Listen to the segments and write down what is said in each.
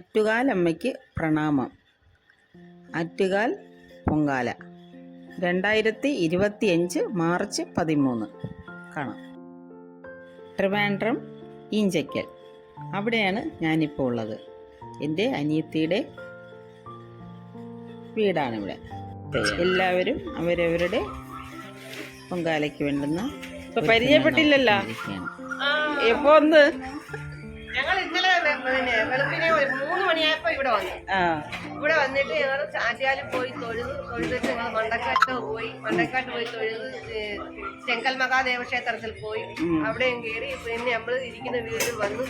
ആറ്റുകാലമ്മയ്ക്ക് പ്രണാമം. ആറ്റുകാൽ പൊങ്കാല. രണ്ടായിരത്തി ഇരുപത്തിയഞ്ച് മാർച്ച് പതിമൂന്ന്. കാണാം. ട്രിവാൻഡ്രം ഈഞ്ചയ്ക്കൽ അവിടെയാണ് ഞാനിപ്പോൾ ഉള്ളത്. എന്റെ അനിയത്തിയുടെ വീടാണിവിടെ എല്ലാവരും അവരവരുടെ പൊങ്കാലയ്ക്ക് വേണ്ടുന്ന ഇപ്പൊ പരിചയപ്പെട്ടില്ലല്ലോ? എപ്പോ ഒന്ന് ഞങ്ങൾ ഇന്നലെ പിന്നെ വെളുപ്പിനെ ഒരു മൂന്ന് മണിയായപ്പോ ഇവിടെ വന്നു. ഇവിടെ വന്നിട്ട് ഞങ്ങൾ ചാറ്റിയാലും പോയി തൊഴുതു തൊഴുതിട്ട് ഞങ്ങൾ മണ്ടക്കാട്ട് പോയി മണ്ടക്കാട്ട് പോയി തൊഴുത് ചെങ്കൽ മഹാദേവ ക്ഷേത്രത്തിൽ പോയി. അവിടെയും കയറി പിന്നെ നമ്മൾ ഇരിക്കുന്ന വീട്ടിൽ വന്നു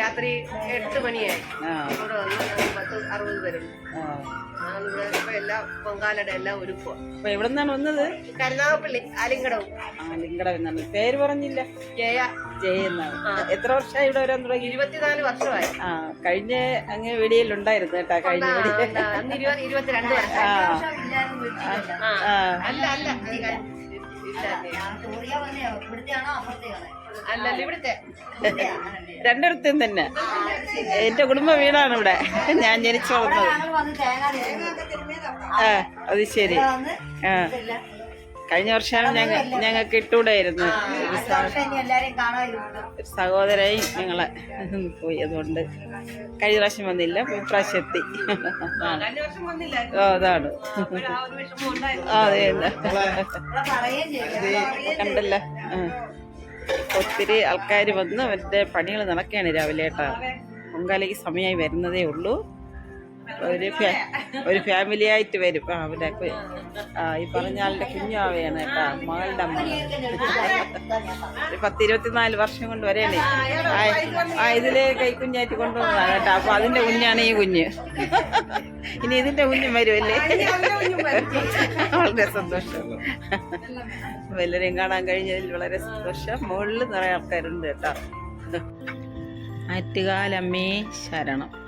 രാത്രി എട്ട് മണിയായി. അവിടെ ഇവിടെ വന്ന് പത്ത് അറുപത് പേരുണ്ട്. എല്ലാം പൊങ്കാലയുടെ എല്ലാം ഒരുക്കുക അപ്പൊ എവിടെ നിന്നാണ് വന്നത്? കരുനാഗപ്പള്ളി ആലിങ്കടവും. എന്നാണ്. പേര് പറഞ്ഞില്ല. ജയ. ജയ എന്നാണ്. എത്ര വർഷമായി ഇവിടെ വരാൻ തുടങ്ങി? ഇരുപത്തിനാല് വർഷമായി. ആ കഴിഞ്ഞ അങ്ങ് വീഡിയോയിൽ ഉണ്ടായിരുന്നു കേട്ടാ കഴിഞ്ഞ ഇരുപത് ഇരുപത്തിരണ്ട് വർഷം. അല്ല അല്ല അല്ലല്ല ഇവിടുത്തെ. രണ്ടിടത്തും തന്നെ. എന്റെ കുടുംബ വീടാണ് ഇവിടെ. ഞാൻ ജനിച്ചു വളർന്നത്. ആ അത് ശരി. ആ. കഴിഞ്ഞ വർഷമാണ് ഞങ്ങൾ ഞങ്ങൾക്ക് ഇട്ടൂടായിരുന്നു. ഒരു ഒരു സഹോദരായി ഞങ്ങളെ പോയി അതുകൊണ്ട് കഴിഞ്ഞ പ്രാവശ്യം വന്നില്ല ഇപ്രാവശ്യം എത്തി. വർഷം അതാണ്. അതെ. കണ്ടല്ലോ. ഒത്തിരി ആൾക്കാർ വന്ന് അവരുടെ പണികൾ നടക്കുകയാണ് രാവിലെ ഏട്ടാ പൊങ്കാലയ്ക്ക് സമയമായി വരുന്നതേ ഉള്ളൂ. ഒരു ഒരു ഫാമിലി ആയിട്ട് വരും. ആ അവിടെ ആ ഈ പറഞ്ഞ ആളുടെ കുഞ്ഞാവയാണ് കേട്ടോ മകളുടെ അമ്മ ഒരു പത്ത് വർഷം കൊണ്ട് വരേണ്ടേ ആ ഇതിലെ കൈക്കുഞ്ഞായിട്ട് കൊണ്ടുവന്നതാണ് കേട്ടോ. അപ്പൊ അതിന്റെ കുഞ്ഞാണ് ഈ കുഞ്ഞ്. ഇനി ഇതിന്റെ കുഞ്ഞും വരുമല്ലേ? വളരെ സന്തോഷം. എല്ലാവരെയും കാണാൻ കഴിഞ്ഞതിൽ വളരെ സന്തോഷം. മുകളിൽ നിറയെ ആൾക്കാരുണ്ട് കേട്ടോ. ആറ്റുകാലമ്മേ ശരണം.